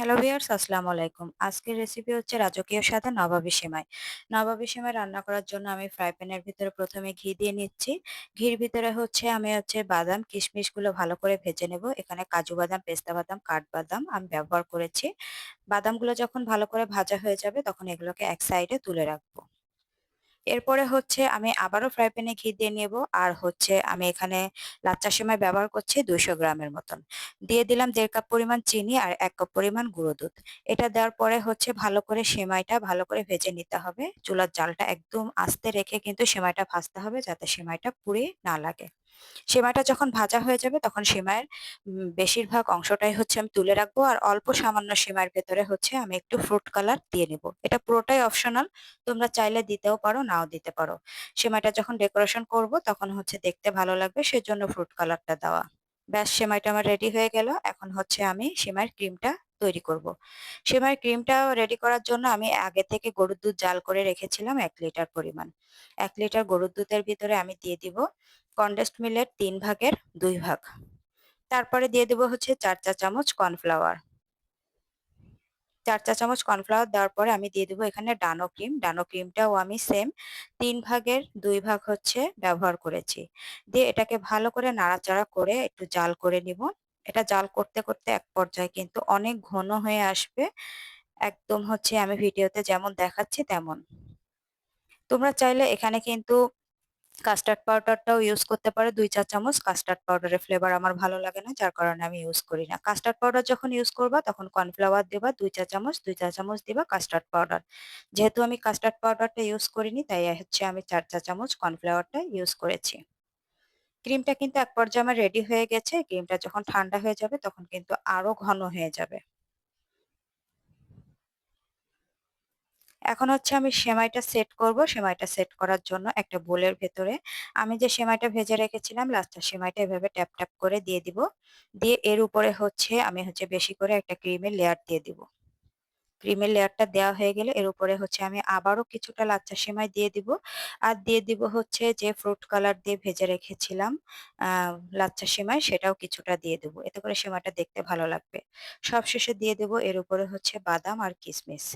Hello viewers আসসালামু আলাইকুম। আজকের রেসিপি হচ্ছে রাজকীয় সাথে নবাবী সেমাই। নবাবী সেমাই রান্না করার জন্য আমি ফ্রাই প্যানের ভিতরে প্রথমে ঘি দিয়ে নিচ্ছি। ঘির ভিতরে হচ্ছে আমি হচ্ছে বাদাম, কিশমিশগুলো ভালো করে ভেজে নেব। এখানে কাজু বাদাম, পেস্তা বাদাম, কাঠবাদাম আমি ব্যবহার করেছি। বাদামগুলো যখন ভালো করে ভাজা হয়ে যাবে তখন এগুলোকে এক সাইডে তুলে রাখব। এরপরে হচ্ছে আমি আবারও ফ্রাই প্যানে ঘি দিয়ে নেব আর হচ্ছে আমি এখানে লাচ্চা সেমাই ব্যবহার করছি 200 গ্রামের মতন। দিয়ে দিলাম দেড় কাপ পরিমাণ চিনি আর এক কাপ পরিমাণ গুঁড়ো দুধ। এটা দেওয়ার পরে হচ্ছে ভালো করে সেমাইটা ভালো করে ভেজে নিতে হবে। চুলার জালটা একদম আস্তে রেখে কিন্তু সেমাইটা ভাজতে হবে যাতে সেমাইটা পুড়ে না লাগে। সেমাইটা যখন ভাজা হয়ে যাবে তখন সেমাইয়ের বেশিরভাগ অংশটাই হচ্ছে আমি তুলে রাখব আর অল্প সামান্য সেমাইয়ের ভেতরে হচ্ছে আমি একটু ফ্রুট কালার দিয়ে নিব। এটা পুরোটাই অপশনাল তোমরা চাইলে দিতেও পারো, নাও দিতে পারো। সেমাইটা যখন ডেকোরেশন করব তখন হচ্ছে দেখতে ভালো লাগবে, সেজন্য ফ্রুট কালারটা দেওয়া। ব্যাস, সেমাইটা আমার রেডি হয়ে গেল। এখন হচ্ছে আমি সেমাইয়ের ক্রিমটা তৈরি করব। সেমাইয়ের ক্রিমটা রেডি করার জন্য আমি আগে থেকে গরুর দুধ জাল করে রেখেছিলাম এক লিটার পরিমাণ। এক লিটার গরুর দুধের ভিতরে আমি দিয়ে দিব কনডেন্সড মিল্কের ৩ ভাগের ২ ভাগ। তারপরে দিয়ে দেব হচ্ছে ৪ চা চামচ কর্নফ্লাওয়ার। ৪ চা চামচ কর্নফ্লাওয়ার দেওয়ার পরে আমি দিয়ে দেব এখানে ডানো ক্রিম। ডানো ক্রিমটাও আমি সেম ৩ ভাগের ২ ভাগ হচ্ছে ব্যবহার করেছি। দিয়ে এটাকে ভালো করে নাড়াচাড়া করে একটু জাল করে নিব। এটা জাল করতে, করতে এক পর্যায়ে কিন্তু অনেক ঘন হয়ে আসবে। একদম হচ্ছে আমি ভিডিওতে যেমন দেখাচ্ছি তেমন। তোমরা চাইলে এখানে কিন্তু কাস্টার্ড পাউডারটাও ইউজ করতে পারো ২ চা চামচ। কাস্টার্ড পাউডারের ফ্লেভার আমার ভালো লাগে না যার কারণে আমি ইউজ করি না। কাস্টার্ড পাউডার যখন ইউজ করবা তখন কর্নফ্লাওয়ার দিবা ২ চা চামচ, দুই চা চামচ দিবা কাস্টার্ড পাউডার। যেহেতু আমি কাস্টার্ড পাউডারটা ইউজ করিনি তাই হচ্ছে আমি চার চা চামচ কর্নফ্লাওয়ারটা ইউজ করেছি। ক্রিমটা কিন্তু এক পর্যায়ে আমার রেডি হয়ে গেছে। ক্রিমটা যখন ঠান্ডা হয়ে যাবে তখন কিন্তু আরও ঘন হয়ে যাবে। এখন হচ্ছে আমি সেমাইটা সেট করব। সেমাইটা সেট করার জন্য একটা বোলের ভেতরে আমি যে সেমাইটা ভেজে রেখেছিলাম লাচ্ছা সেমাইটা এভাবে ট্যাপ, ট্যাপ করে দিয়ে দিব। দিয়ে এর উপরে হচ্ছে আমি হচ্ছে বেশি করে একটা ক্রিমের লেয়ার দিয়ে দিব। ক্রিমের লেয়ারটা দেওয়া হয়ে গেলে এর উপরে হচ্ছে আমি আবারও কিছুটা লাচ্ছা সেমাই দিয়ে দিব। আর দিয়ে দিব হচ্ছে যে ফ্রুট কালার দিয়ে ভেজে রেখেছিলাম আ লাচ্ছা সেমাই সেটাও কিছুটা দিয়ে দেব। এতে করে সেমাইটা দেখতে ভালো লাগবে। সবশেষে দিয়ে দেব এর উপরে হচ্ছে বাদাম আর কিশমিশ।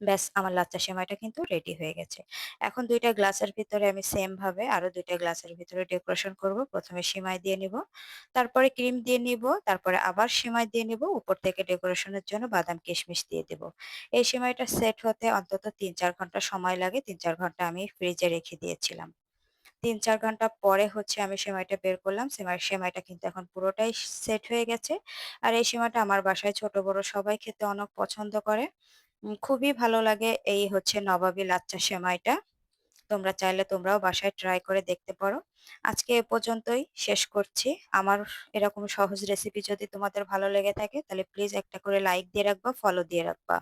ব্যাস আমার লাচ্চা সেমাইটা কিন্তু রেডি হয়ে গেছে। এখন দুইটা গ্লাসের ভিতরে আমি সেম ভাবে আরও দুইটা গ্লাসের ভিতরে ডেকোরেশন করব। প্রথমে সেমাই দিয়ে নিব, তারপরে ক্রিম দিয়ে নিব, তারপরে আবার সেমাই দিয়ে নিব, উপর থেকে ডেকোরেশনের জন্য বাদাম কিশমিশ দিয়ে দেব। এই সেমাইটা সেট হতে অন্তত ৩-৪ ঘণ্টা সময় লাগে। ৩-৪ ঘণ্টা আমি ফ্রিজে রেখে দিয়েছিলাম। ৩-৪ ঘণ্টা পরে হচ্ছে আমি সেমাইটা বের করলাম। সেমাই সেমাইটা কিন্তু এখন পুরোটাই সেট হয়ে গেছে। আর এই সেমাইটা আমার বাসায় ছোট বড় সবাই খেতে অনেক পছন্দ করে। খুবই ভালো লাগে এই হচ্ছে নবাবী লাচ্চা সেমাইটা। তোমরা চাইলে তোমরাও বাসায় ট্রাই করে দেখতে পারো। আজকে এ পর্যন্তই শেষ করছি। আমার এরকম সহজ রেসিপি যদি তোমাদের ভালো লেগে থাকে তাহলে প্লিজ একটা করে লাইক দিয়ে রাখবা, ফলো দিয়ে রাখবা।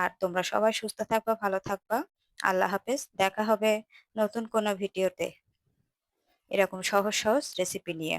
আর তোমরা সবাই সুস্থ থাকবা, ভালো থাকবা। আল্লাহ হাফেজ। দেখা হবে নতুন কোনো ভিডিওতে। এরকম সহজ, সহজ রেসিপি নিয়ে।